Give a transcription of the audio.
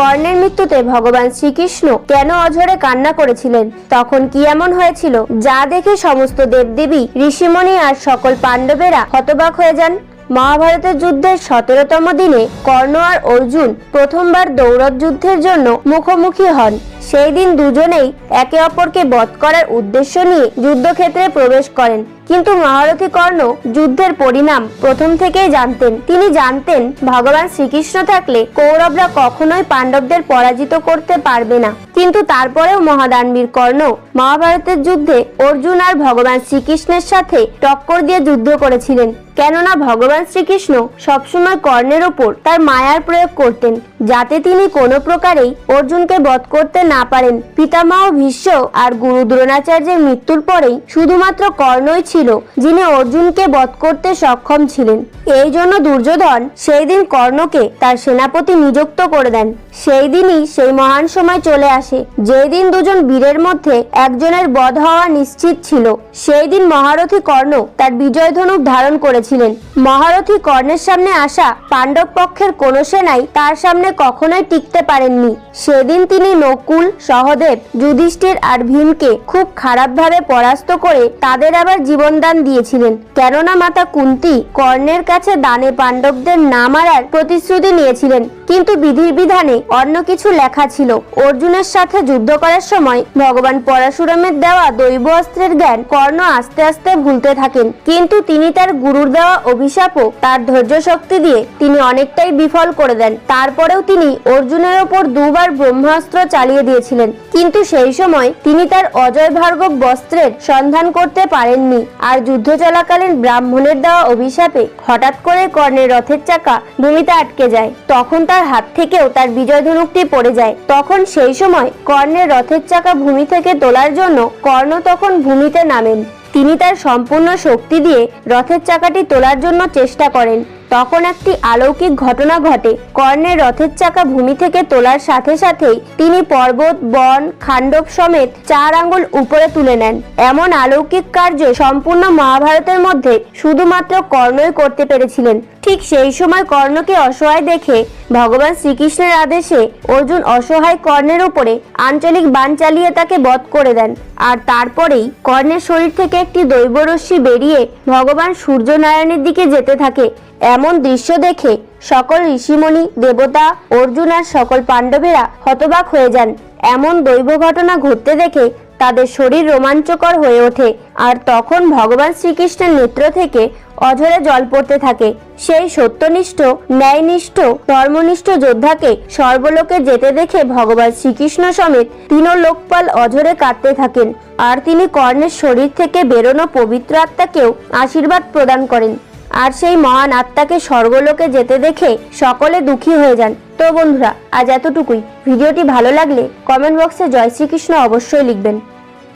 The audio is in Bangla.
কর্ণের মৃত্যুতে ভগবান শ্রীকৃষ্ণ কেন অঝরে কান্না করেছিলেন? তখন কি এমন হয়েছিল? যা দেখে সমস্ত দেবদেবী, ঋষিমণি আর সকল পাণ্ডবেরা হতবাক হয়ে যান। মহাভারতের যুদ্ধের সতেরোতম দিনে কর্ণ আর অর্জুন প্রথমবার দৌড়ত যুদ্ধের জন্য মুখোমুখি হন। সেই দিন দুজনেই একে অপরকে বধ করার উদ্দেশ্য নিয়ে যুদ্ধক্ষেত্রে প্রবেশ করেন। কিন্তু মহারথী কর্ণ যুদ্ধের পরিণাম প্রথম থেকেই জানতেন। তিনি জানতেন, ভগবান শ্রীকৃষ্ণ থাকলে কৌরবরা কখনোই পাণ্ডবদের পরাজিত করতে পারবে না। কিন্তু তারপরেও মহাদানবীর কর্ণ মহাভারতের যুদ্ধে অর্জুন আর ভগবান শ্রীকৃষ্ণের সাথে টক্কর দিয়ে যুদ্ধ করেছিলেন। কেননা ভগবান শ্রীকৃষ্ণ সবসময় কর্ণের ওপর তার মায়ার প্রয়োগ করতেন, যাতে তিনি কোনো প্রকারেই অর্জুনকে বধ করতে না পারেন। পিতামহ, ভীষ্ম আর গুরু দ্রোণাচার্যের মৃত্যুর পরেই শুধুমাত্র কর্ণই ছিল, যিনি অর্জুনকে বধ করতে সক্ষম ছিলেন। এই জন্য দুর্যোধন সেই দিন কর্ণকে তার সেনাপতি নিযুক্ত করে দেন। সেই দিনই সেই মহান সময় চলে আসে। যেই দিন দুজন বীরের মধ্যে একজনের বধ হওয়া নিশ্চিত ছিল, সেই দিন মহারথী কর্ণ তার বিজয় ধনুক ধারণ করেছিলেন। মহারথী কর্ণের সামনে আসা পাণ্ডব পক্ষের কোন সেনাই তার সামনে কখনোই টিকতে পারেননি। সেদিন তিনি নকুল সহদেব, যুধিষ্ঠির আর ভীমকে খুব খারাপভাবে পরাস্ত করে তাদের আবার জীবনদান দিয়েছিলেন। কেননা মাতা কুন্তি কর্ণের কাছে দানে পাণ্ডবদের না মারার প্রতিশ্রুতি নিয়েছিলেন। কিন্তু বিধির বিধানে অন্য কিছু লেখা ছিল। অর্জুনের সাথে যুদ্ধ করার সময় ভগবান পরাশুরামের দেওয়া দৈব অস্ত্রের জ্ঞান কর্ণ আস্তে আস্তে ভুলতে থাকেন। কিন্তু তিনি তার গুরুর দেওয়া অভিশাপও তার ধৈর্য শক্তি দিয়ে তিনি অনেকটাই বিফল করে দেন। তারপরেও তিনি অর্জুনের ওপর দুবার ব্রহ্মাস্ত্র চালিয়ে দিয়েছিলেন। কিন্তু সেই সময় তিনি তার অজয় ভার্গব বস্ত্রের সন্ধান করতে পারেননি। আর যুদ্ধ চলাকালীন ব্রাহ্মণের দেওয়া অভিশাপে হঠাৎ করে কর্ণের রথের চাকা ভূমিতে আটকে যায়। তখন তার হাত থেকেও তার বিজয় ধনুকটি পড়ে যায়। তখন সেই সময় কর্ণের রথের চাকা ভূমি থেকে তোলার জন্য কর্ণ তখন ভূমিতে নামেন। তিনি তার সম্পূর্ণ শক্তি দিয়ে রথের চাকাটি তোলার জন্য চেষ্টা করেন। তখন একটি অলৌকিক ঘটনা ঘটে। কর্ণের রথের চাকা ভূমি থেকে তোলার সাথে সাথেই তিনি পর্বত, বন খান্ডব সমেত চার আঙ্গুল উপরে তুলে নেন। এমন অলৌকিক কার্য সম্পূর্ণ মহাভারতের মধ্যে শুধুমাত্র কর্ণই করতে পেরেছিলেন। ঠিক সেই সময় কর্ণকে অসহায় দেখে ভগবান শ্রীকৃষ্ণের আদেশে অর্জুন অসহায় কর্ণের উপরে আঞ্চলিক বান চালিয়ে তাকে বধ করে দেন। আর তারপরেই কর্ণের শরীর থেকে একটি দৈবরশ্মি বেরিয়ে ভগবান সূর্যনারায়ণের দিকে যেতে থাকে। এমন দৃশ্য দেখে সকল ঋষিমণি, দেবতা, অর্জুন আর সকল পাণ্ডবেরা হতবাক হয়ে যান। এমন দৈব ঘটনা ঘটতে দেখে তাদের শরীর রোমাঞ্চকর হয়ে ওঠে আর তখন ভগবান শ্রীকৃষ্ণের নেত্র থেকে অঝরে জল পড়তে থাকে। সেই সত্যনিষ্ঠ, ন্যায়নিষ্ঠ, ধর্মনিষ্ঠ যোদ্ধাকে সর্বলোকে যেতে দেখে ভগবান শ্রীকৃষ্ণ সমেত তিন লোকপাল অঝরে কাঁদতে থাকেন। আর তিনি কর্ণের শরীর থেকে বেরোনো পবিত্র আত্মাকেও আশীর্বাদ প্রদান করেন। আর সেই মহান আত্মাকে স্বর্গলোকে যেতে দেখে সকলে দুঃখী হয়ে যান। তো বন্ধুরা, আজ এতটুকুই। ভিডিওটি ভালো লাগলে কমেন্ট বক্সে জয় শ্রীকৃষ্ণ অবশ্যই লিখবেন।